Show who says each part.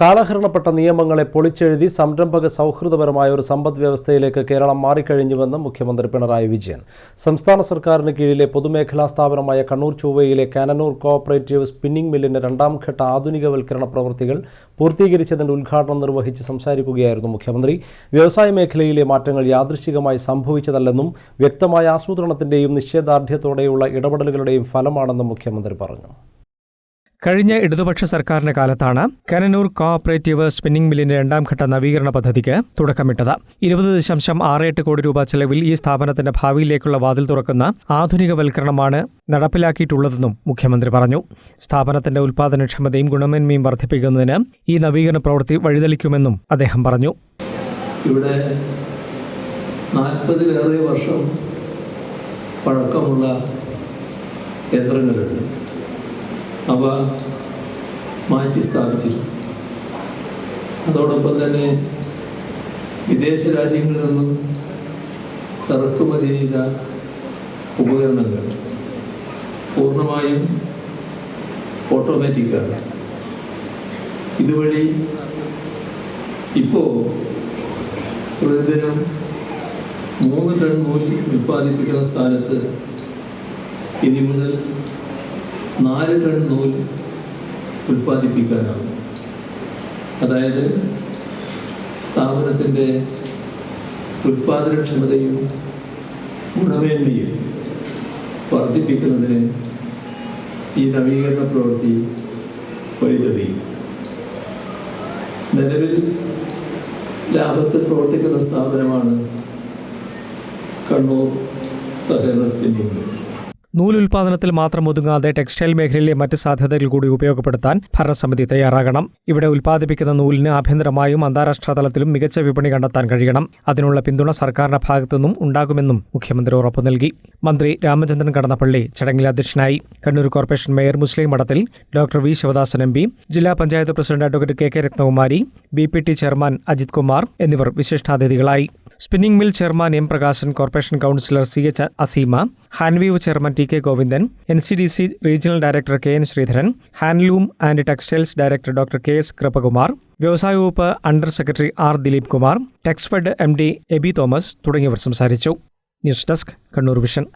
Speaker 1: കാലഹരണപ്പെട്ട നിയമങ്ങളെ പൊളിച്ചെഴുതി സംരംഭക സൗഹൃദപരമായ ഒരു സമ്പദ് വ്യവസ്ഥയിലേക്ക് കേരളം മാറിക്കഴിഞ്ഞുവെന്ന് മുഖ്യമന്ത്രി പിണറായി വിജയൻ. സംസ്ഥാന സർക്കാരിന് കീഴിലെ പൊതുമേഖലാ സ്ഥാപനമായ കണ്ണൂർ ചൊവ്വയിലെ കാനനൂർ കോഓപ്പറേറ്റീവ് സ്പിന്നിംഗ് മില്ലിന്റെ രണ്ടാം ഘട്ട ആധുനികവൽക്കരണ പ്രവൃത്തികൾ പൂർത്തീകരിച്ചതിന്റെ ഉദ്ഘാടനം നിർവഹിച്ച് സംസാരിക്കുകയായിരുന്നു മുഖ്യമന്ത്രി. വ്യവസായ മേഖലയിലെ മാറ്റങ്ങൾ യാദൃശികമായി സംഭവിച്ചതല്ലെന്നും വ്യക്തമായ ആസൂത്രണത്തിന്റെയും നിശ്ചയദാർഢ്യത്തോടെയുള്ള ഇടപെടലുകളുടെയും ഫലമാണെന്നും മുഖ്യമന്ത്രി പറഞ്ഞു.
Speaker 2: കഴിഞ്ഞ ഇടതുപക്ഷ സർക്കാരിന്റെ കാലത്താണ് കനനൂർ കോഓപ്പറേറ്റീവ് സ്പിന്നിംഗ് മില്ലിന്റെ രണ്ടാം ഘട്ട നവീകരണ പദ്ധതിക്ക് തുടക്കമിട്ടത്. ഇരുപത് ദശാംശം ആറ് എട്ട് കോടി രൂപ ചെലവിൽ ഈ സ്ഥാപനത്തിന്റെ ഭാവിയിലേക്കുള്ള വാതിൽ തുറക്കുന്ന ആധുനികവൽക്കരണമാണ് നടപ്പിലാക്കിയിട്ടുള്ളതെന്നും മുഖ്യമന്ത്രി പറഞ്ഞു. സ്ഥാപനത്തിന്റെ ഉൽപാദനക്ഷമതയും ഗുണമേന്മയും വർദ്ധിപ്പിക്കുന്നതിന് ഈ നവീകരണ പ്രവൃത്തി വഴിതെളിക്കുമെന്നും അദ്ദേഹം പറഞ്ഞു.
Speaker 3: ഇവിടെ വർഷം പഴക്കമുള്ള യന്ത്രങ്ങളുണ്ട്. അവ മാറ്റി സ്ഥാപിച്ചിരുന്നു അതോടൊപ്പം തന്നെ വിദേശ രാജ്യങ്ങളിൽ നിന്നും ഇറക്കുമതി ചെയ്ത ഉപകരണങ്ങൾ പൂർണമായും ഓട്ടോമാറ്റിക്കാണ് ഇതുവഴി ഇപ്പോൾ പ്രതിദിനം മൂന്ന് ടൺ നൂൽ ഉൽപ്പാദിപ്പിക്കുന്ന സ്ഥാനത്ത് ഇനി മുതൽ നാല് ടൺ നൂൽ ഉൽപ്പാദിപ്പിക്കാനാണ് അതായത് സ്ഥാപനത്തിന്റെ ഉൽപാദനക്ഷമതയും ഗുണമേന്മയും വർദ്ധിപ്പിക്കുന്നതിന് ഈ നവീകരണ പ്രവൃത്തി വഴിതെളിയും നിലവിൽ ലാഭത്തിൽ പ്രവർത്തിക്കുന്ന സ്ഥാപനമാണ് കണ്ണൂർ സഹകരണ സ്പിന്നിംഗ്.
Speaker 2: നൂലുൽപാദനത്തിൽ മാത്രം ഒതുങ്ങാതെ ടെക്സ്റ്റൈൽ മേഖലയിലെ മറ്റ് സാധ്യതകൾ കൂടി ഉപയോഗപ്പെടുത്താൻ ഭരണസമിതി തയ്യാറാകണം. ഇവിടെ ഉൽപ്പാദിപ്പിക്കുന്ന നൂലിന് ആഭ്യന്തരമായും അന്താരാഷ്ട്ര തലത്തിലും മികച്ച വിപണി കണ്ടെത്താൻ കഴിയണം. അതിനുള്ള പിന്തുണ സർക്കാരിന്റെ ഭാഗത്തുനിന്നും ഉണ്ടാകുമെന്നും മുഖ്യമന്ത്രി ഉറപ്പു നൽകി. മന്ത്രി രാമചന്ദ്രൻ കടന്നപ്പള്ളി ചടങ്ങിൽ അധ്യക്ഷനായി. Kannur corporation mayor Muslih Madathil doctor V. Sivadasan M P ജില്ലാ panchayat president advocate K. K. Rathnakumari B. P. T chairman Ajith Kumar എന്നിവർ വിശിഷ്ടാതിഥികളായി. Spinning mill chairman M Prakashan corporation councillor C H Aseema Hanveev chairman T K Govindan N C D C regional director K N Sreedharan handloom and textiles director doctor K S Kripakumar വ്യവസായ വകുപ്പ് under secretary R Dileep Kumar Texfed M D Aby Thomas തുടങ്ങിയവർ സംസാരിച്ചു. News desk Kannur vision.